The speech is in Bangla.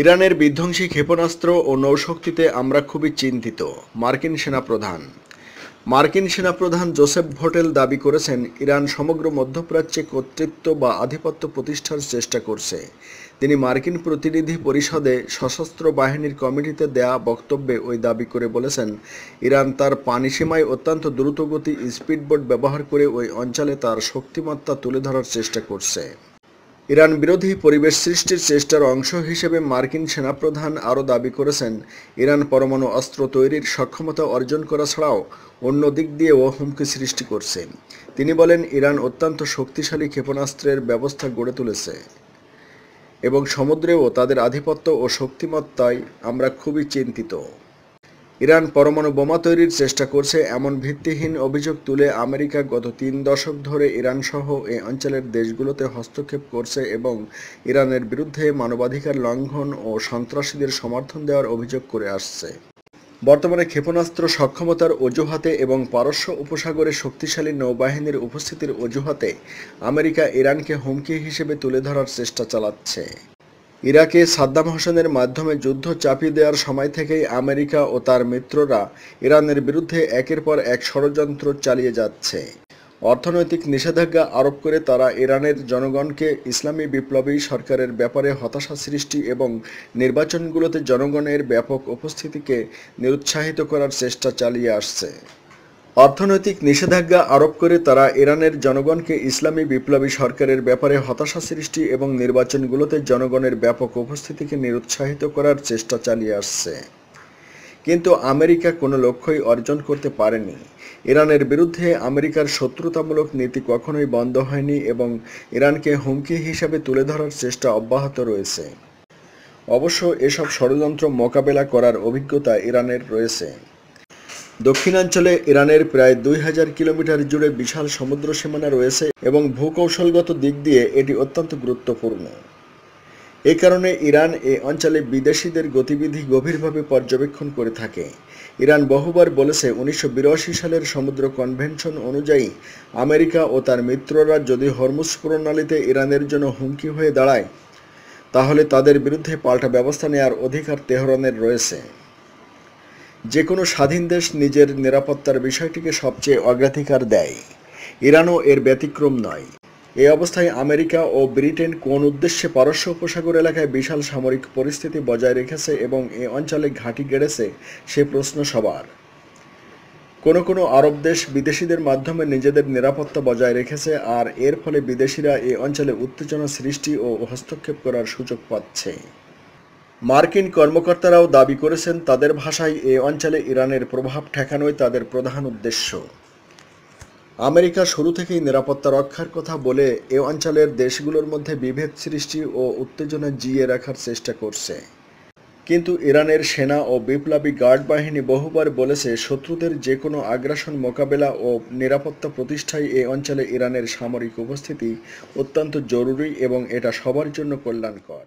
ইরানের বিধ্বংসী ক্ষেপণাস্ত্র ও নৌশক্তিতে আমরা খুবই চিন্তিত, মার্কিন সেনাপ্রধান। মার্কিন সেনাপ্রধান জোসেফ ভোটেল দাবি করেছেন, ইরান সমগ্র মধ্যপ্রাচ্যে কর্তৃত্ব বা আধিপত্য প্রতিষ্ঠার চেষ্টা করছে। তিনি মার্কিন প্রতিনিধি পরিষদে সশস্ত্র বাহিনীর কমিটিতে দেয়া বক্তব্যে ওই দাবি করে বলেছেন, ইরান তার পানিসীমায় অত্যন্ত দ্রুতগতি স্পিডবোট ব্যবহার করে ওই অঞ্চলে তার শক্তিমত্তা তুলে ধরার চেষ্টা করছে। ইরান বিরোধী পরিবেশ সৃষ্টির চেষ্টার অংশ হিসেবে মার্কিন সেনাপ্রধান আরও দাবি করেছেন। ইরান পরমাণু অস্ত্র তৈরির সক্ষমতা অর্জন করা ছাড়াও অন্য দিক দিয়েও হুমকি সৃষ্টি করছে। তিনি বলেন, ইরান অত্যন্ত শক্তিশালী ক্ষেপণাস্ত্রের ব্যবস্থা গড়ে তুলেছে এবং সমুদ্রেও তাদের আধিপত্য ও শক্তিমত্তায় আমরা খুবই চিন্তিত। ইরান পরমাণু বোমা তৈরির চেষ্টা করছে এমন ভিত্তিহীন অভিযোগ তুলে আমেরিকা গত তিন দশক ধরে ইরানসহ এ অঞ্চলের দেশগুলোতে হস্তক্ষেপ করছে এবং ইরানের বিরুদ্ধে মানবাধিকার লঙ্ঘন ও সন্ত্রাসীদের সমর্থন দেওয়ার অভিযোগ করে আসছে। বর্তমানে ক্ষেপণাস্ত্র সক্ষমতার অজুহাতে এবং পারস্য উপসাগরে শক্তিশালী নৌবাহিনীর উপস্থিতির অজুহাতে আমেরিকা ইরানকে হুমকি হিসেবে তুলে ধরার চেষ্টা চালাচ্ছে। ইরাকে সাদ্দাম হোসেনের মাধ্যমে যুদ্ধ চাপিয়ে দেওয়ার সময় থেকেই আমেরিকা ও তার মিত্ররা ইরানের বিরুদ্ধে একের পর এক ষড়যন্ত্র চালিয়ে যাচ্ছে। অর্থনৈতিক নিষেধাজ্ঞা আরোপ করে তারা ইরানের জনগণকে ইসলামী বিপ্লবী সরকারের ব্যাপারে হতাশা সৃষ্টি এবং নির্বাচনগুলোতে জনগণের ব্যাপক উপস্থিতিকে নিরুৎসাহিত করার চেষ্টা চালিয়ে আসছে। অর্থনৈতিক নিষেধাজ্ঞা আরোপ করে তারা ইরানের জনগণকে ইসলামী বিপ্লবী সরকারের ব্যাপারে হতাশা সৃষ্টি এবং নির্বাচনগুলোতে জনগণের ব্যাপক উপস্থিতিকে নিরুৎসাহিত করার চেষ্টা চালিয়ে আসছে। কিন্তু আমেরিকা কোনো লক্ষ্যই অর্জন করতে পারেনি। ইরানের বিরুদ্ধে আমেরিকার শত্রুতামূলক নীতি কখনোই বন্ধ হয়নি এবং ইরানকে হুমকি হিসাবে তুলে ধরার চেষ্টা অব্যাহত রয়েছে। অবশ্য এসব ষড়যন্ত্র মোকাবেলা করার অভিজ্ঞতা ইরানের রয়েছে। দক্ষিণাঞ্চলে ইরানের প্রায় দুই হাজার কিলোমিটার জুড়ে বিশাল সমুদ্র সীমানা রয়েছে এবং ভূকৌশলগত দিক দিয়ে এটি অত্যন্ত গুরুত্বপূর্ণ। এ কারণে ইরান এ অঞ্চলে বিদেশিদের গতিবিধি গভীরভাবে পর্যবেক্ষণ করে থাকে। ইরান বহুবার বলেছে উনিশশো বিরাশি সালের সমুদ্র কনভেনশন অনুযায়ী আমেরিকা ও তার মিত্ররা যদি হরমুজ প্রণালীতে ইরানের জন্য হুমকি হয়ে দাঁড়ায়, তাহলে তাদের বিরুদ্ধে পাল্টা ব্যবস্থা নেওয়ার অধিকার তেহরানের রয়েছে। যে কোনো স্বাধীন দেশ নিজের নিরাপত্তার বিষয়টিকে সবচেয়ে অগ্রাধিকার দেয়। ইরানও এর ব্যতিক্রম নয়। এ অবস্থায় আমেরিকা ও ব্রিটেন কোন উদ্দেশ্যে পারস্য উপসাগর এলাকায় বিশাল সামরিক পরিস্থিতি বজায় রেখেছে এবং এ অঞ্চলে ঘাঁটি গেড়েছে, সে প্রশ্ন সবার। কোনো কোনো আরব দেশ বিদেশিদের মাধ্যমে নিজেদের নিরাপত্তা বজায় রেখেছে আর এর ফলে বিদেশিরা এ অঞ্চলে উত্তেজনা সৃষ্টি ও হস্তক্ষেপ করার সুযোগ পাচ্ছে। মার্কিন কর্মকর্তারাও দাবি করেছেন তাদের ভাষায় এ অঞ্চলে ইরানের প্রভাব ঠেকানোই তাদের প্রধান উদ্দেশ্য। আমেরিকা শুরু থেকেই নিরাপত্তা রক্ষার কথা বলে এ অঞ্চলের দেশগুলোর মধ্যে বিভেদ সৃষ্টি ও উত্তেজনা জিয়ে রাখার চেষ্টা করছে। কিন্তু ইরানের সেনা ও বিপ্লবী গার্ড বাহিনী বহুবার বলেছে শত্রুদের যে কোনো আগ্রাসন মোকাবেলা ও নিরাপত্তা প্রতিষ্ঠায় এ অঞ্চলে ইরানের সামরিক উপস্থিতি অত্যন্ত জরুরি এবং এটা সবার জন্য কল্যাণকর।